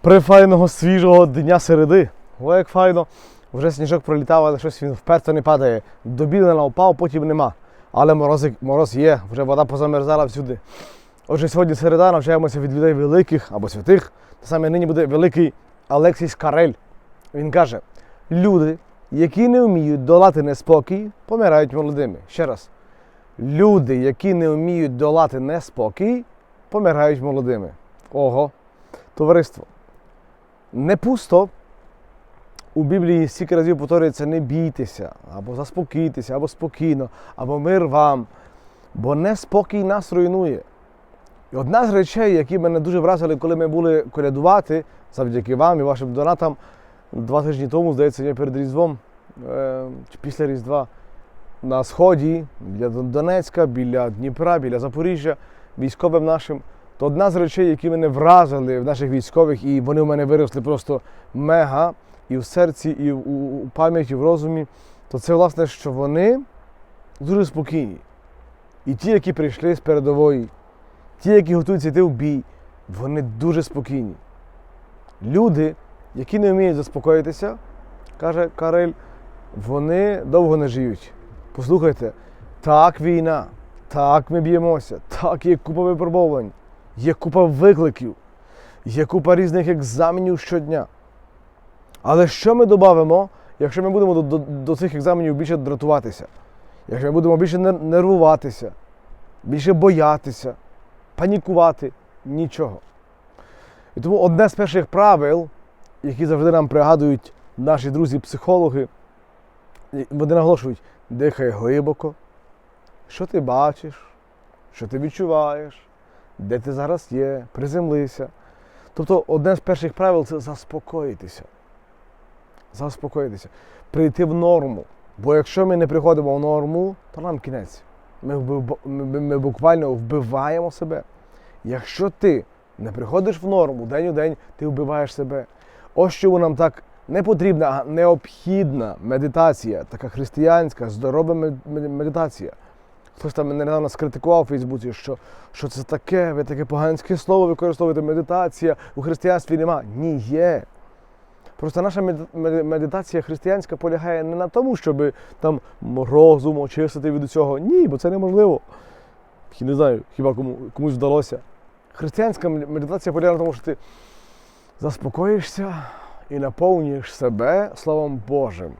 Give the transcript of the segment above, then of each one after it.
прифайного свіжого дня середи. О, як файно. Вже сніжок пролітав, але щось він вперто не падає. До білина впав, потім нема. Але мороз, мороз є, вже вода позамерзала всюди. Отже, сьогодні середа навчаємося від людей великих або святих. Та саме нині буде великий Алексіс Карель. Він каже: люди, які не вміють долати неспокій, помирають молодими. Ще раз. Люди, які не вміють долати неспокій, помирають молодими. Ого, товариство. Не пусто. У Біблії стільки разів повторюється не бійтеся, або заспокійтеся, або спокійно, або мир вам. Бо неспокій нас руйнує. І одна з речей, які мене дуже вразили, коли ми були колядувати, завдяки вам і вашим донатам, два тижні тому, здається, я перед Різдвом е, чи після Різдва на Сході, біля Донецька, біля Дніпра, біля Запоріжжя, військовим нашим. То одна з речей, які мене вразили в наших військових, і вони в мене виросли просто мега, і в серці, і у, пам'яті, в розумі, то це власне, що вони дуже спокійні. І ті, які прийшли з передової, ті, які готуються йти в бій, вони дуже спокійні. Люди, які не вміють заспокоїтися, каже Карель, вони довго не живуть. Послухайте, так війна, так ми б'ємося, так є купа випробувань, є купа викликів, є купа різних екзаменів щодня. Але що ми додамо, якщо ми будемо до, до, до цих екзаменів більше дратуватися, якщо ми будемо більше нервуватися, більше боятися, панікувати? Нічого. І тому одне з перших правил, які завжди нам пригадують наші друзі-психологи, вони наголошують, дихай глибоко, що ти бачиш, що ти відчуваєш, де ти зараз є, приземлися. Тобто одне з перших правил це заспокоїтися. Заспокоїтися, прийти в норму. Бо якщо ми не приходимо в норму, то нам кінець. Ми, вбив- ми, буквально вбиваємо себе. Якщо ти не приходиш в норму день у день, ти вбиваєш себе. Ось чому нам так не потрібна, а необхідна медитація, така християнська, здорова мед- мед- медитація. Хтось там мене недавно скритикував у Фейсбуці, що, що це таке, ви таке поганське слово використовуєте, медитація у християнстві нема. Ні, є. Просто наша мед- мед- медитація християнська полягає не на тому, щоб там розум очистити від усього. Ні, бо це неможливо. Не знаю, хіба кому, комусь вдалося. Християнська медитація полягає на тому, що ти заспокоїшся і наповнюєш себе Словом Божим,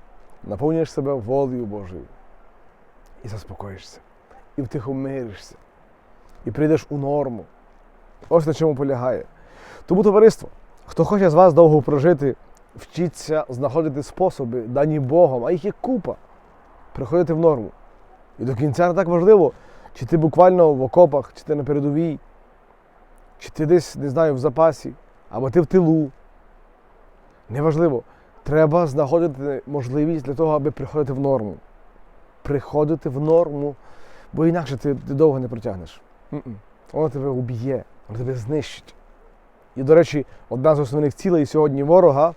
наповнюєш себе волею Божою. І заспокоїшся. І втихомиришся. І прийдеш у норму. Ось на чому полягає. Тому, товариство, хто хоче з вас довго прожити, вчіться знаходити способи, дані Богом, а їх є купа. Приходити в норму. І до кінця не так важливо, чи ти буквально в окопах, чи ти на передовій, чи ти десь, не знаю, в запасі, або ти в тилу. Неважливо. Треба знаходити можливість для того, аби приходити в норму. Приходити в норму, бо інакше ти, ти довго не протягнеш. М-м. Воно тебе уб'є, воно тебе знищить. І, до речі, одна з основних цілей сьогодні ворога,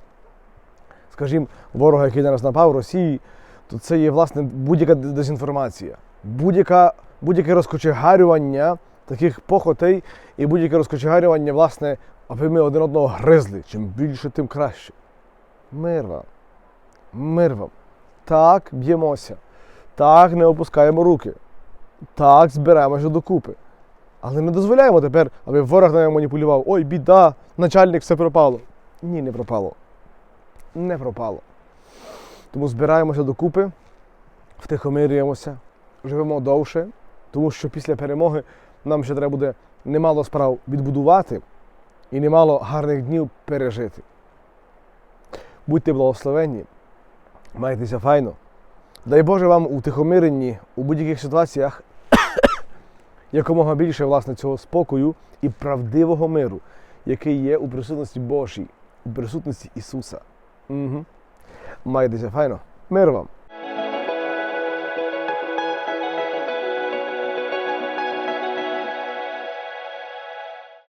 скажімо, ворога, який на нас напав Росії, то це є власне будь-яка дезінформація, будь-яке розкочегарювання таких похотей і будь-яке розкочегарювання, власне, аби ми один одного гризли. Чим більше, тим краще. Мир вам. Мир вам. Так б'ємося. Так не опускаємо руки. Так збираємося докупи. Але не дозволяємо тепер, аби ворог нами маніпулював. Ой, біда, начальник, все пропало. Ні, не пропало. Не пропало. Тому збираємося докупи, втихомирюємося, живемо довше, тому що після перемоги нам ще треба буде немало справ відбудувати і немало гарних днів пережити. Будьте благословенні, майтеся файно. Дай Боже вам у тихомиренні, у будь-яких ситуаціях якомога більше власне цього спокою і правдивого миру, який є у присутності Божій, у присутності Ісуса. Угу. Майтеся файно. Мир вам!